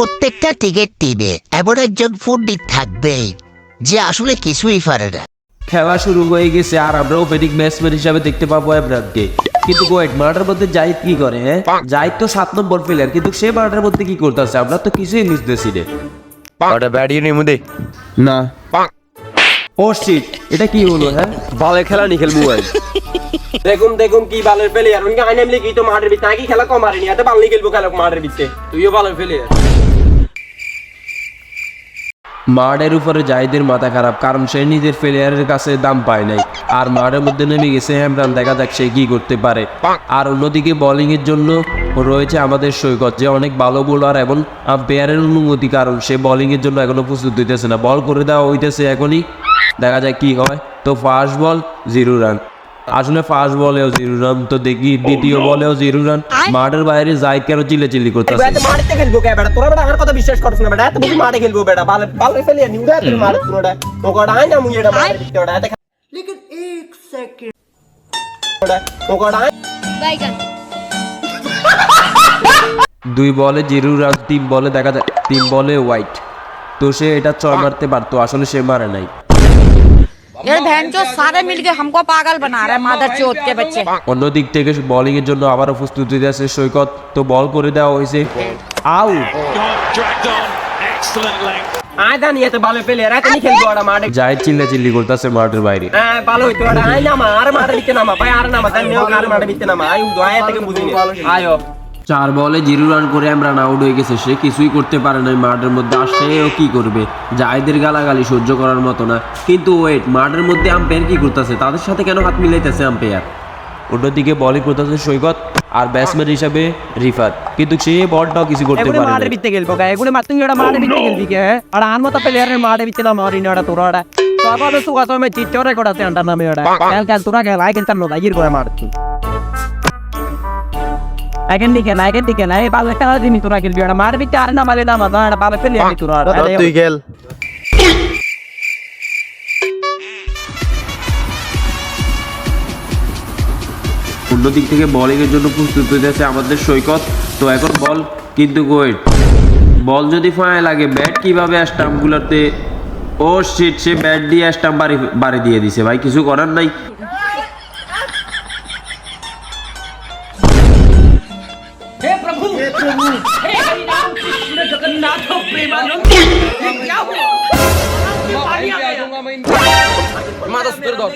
প্রত্যেকটা টিকিট টিমে এমন একজন পণ্ডিত থাকবেই যে আসলে কিছুই পারে না। খেলা শুরু হয়ে গেছে আর আমরা ওপেনিং ব্যাটসম্যান হিসাবে দেখতে পাবো এমরানকে। কিন্তু ওয়েট মাঠের মধ্যে জাহিদ কি করে? হ্যাঁ জাহিদ তো সাত নম্বর প্লেয়ার কিন্তু সে মাঠের মধ্যে কি করতেছে? আমরা তো কিছুই বুঝতেছি রে। ওটা ব্যাটিয়ে নিমু দে না। ও শিট এটা কি হলো হ্যাঁ? ভালো খেলা নি খেলব ভাই। দেখুন দেখুন কি বালের ফেলে আর উনকে আইনাম লিখি তো মাঠের ভিতরে? নাকি খেলা কম হারিনি এত বালি খেলব খেলা মাঠের ভিতরে? তুইও বালের ফেলে মাঠের উপরে জাহিদের মাথা খারাপ, কারণ সে নিজের প্লেয়ারের কাছে দাম পায় নাই। আর মাঠের মধ্যে নেমে গেছে হ্যামরান দেখা যাক সে কি করতে পারে। আর অন্যদিকে বোলিং এর জন্য রয়েছে আমাদের সৈকত, যে অনেক ভালো বোলার এবং আম্পায়ারের অনুমতি কারণ সে বোলিং এর জন্য এখনও প্রস্তুত হইতেছে না। বল করে দেওয়া হইতেছে এখনই। দেখা যায় কি হয়। তো ফার্স্ট বল জিরো রান আসলে ফার্স্ট বলেও জিরো রান তো দেখি দ্বিতীয় oh, বলেও জিরো রান মাঠের বাইরে যাই কেন চিলে চিলি করতেছে এটা মাঠে খেলব কে বেটা? তোরা বড় আমার কথা বিশ্বাস করছ না বেটা। এত বুঝি মাঠে খেলব বেটা। ভালো ভালো ফেলে নিউ দা তুই মার তুই ওটা কোড আই না মুই এটা মার দিতে ওটা এটা লেকিন 1 সেকেন্ড তো কোড আই বাইগান দুই বলে জিরো রান তিন বলে দেখা যায় তিন বলে হোয়াইট তো সে এটা চয় মারতে পারতো আসলে সে মারে নাই। এর ভ্যানচো সারে মিলকে হামকো পাগল বানা রে মাদার চোদ কে বাচ্চে অন্যদিক থেকে বোলিং এর জন্য আবারও প্রস্তুতি আছে সৈকত তো বল করে দেওয়া হয়েছে আউট ভালো পেলে রাতে যায় চিল্লা চিল্লি করতেছে মাঠের বাইরে ভালো আয় আর মাঠে দিতে না আর না আর মাঠে দিতে আই থেকে চার বলে জিরো রান করে ইমরান আউট হয়ে গেছে সে কিছুই করতে পারে না মাঠের মধ্যে আর সেও কি করবে? জাহিদের গালাগালি সহ্য করার মতো না। কিন্তু ওয়েট মাঠের মধ্যে আম্পায়ার কি করতেছে? তাদের সাথে কেন হাত মিলাইতেছে আম্পায়ার অন্যদিকে বলিং করতেছে সৈকত আর ব্যাটসম্যান হিসাবে রিফাত। কিন্তু সে বলটাও কিছু করতে পারে মাঠের না ভিতরে খেলব গায়ে এগুলো মাত্র ওটা মাঠের ভিতরে খেলবি কে আর আন মতো প্লেয়ারের মাঠের ভিতরে না মারিনি ওটা তোরা ওটা তারপরে সুগা তো আমি চিচ্চরে কোটাতে আন্টার নামে ওটা খেল খেল তোরা খেল আই না ইর করে মারছি। এখন দিকে না এখন দিকে না এই দিন তোরা খেলবি আর না মারে না বালে ফেলে আমি তোরা তুই খেল অন্য দিক থেকে বোলিং এর জন্য প্রস্তুত হইতেছে আমাদের সৈকত। তো এখন বল কিন্তু ওয়েট বল যদি ফাঁয়ে লাগে ব্যাট কীভাবে স্টাম্প গুলোতে ও শিট সে ব্যাট দিয়ে স্টাম্প বাড়ি বাড়ি দিয়ে দিছে। ভাই কিছু করার নাই। dos.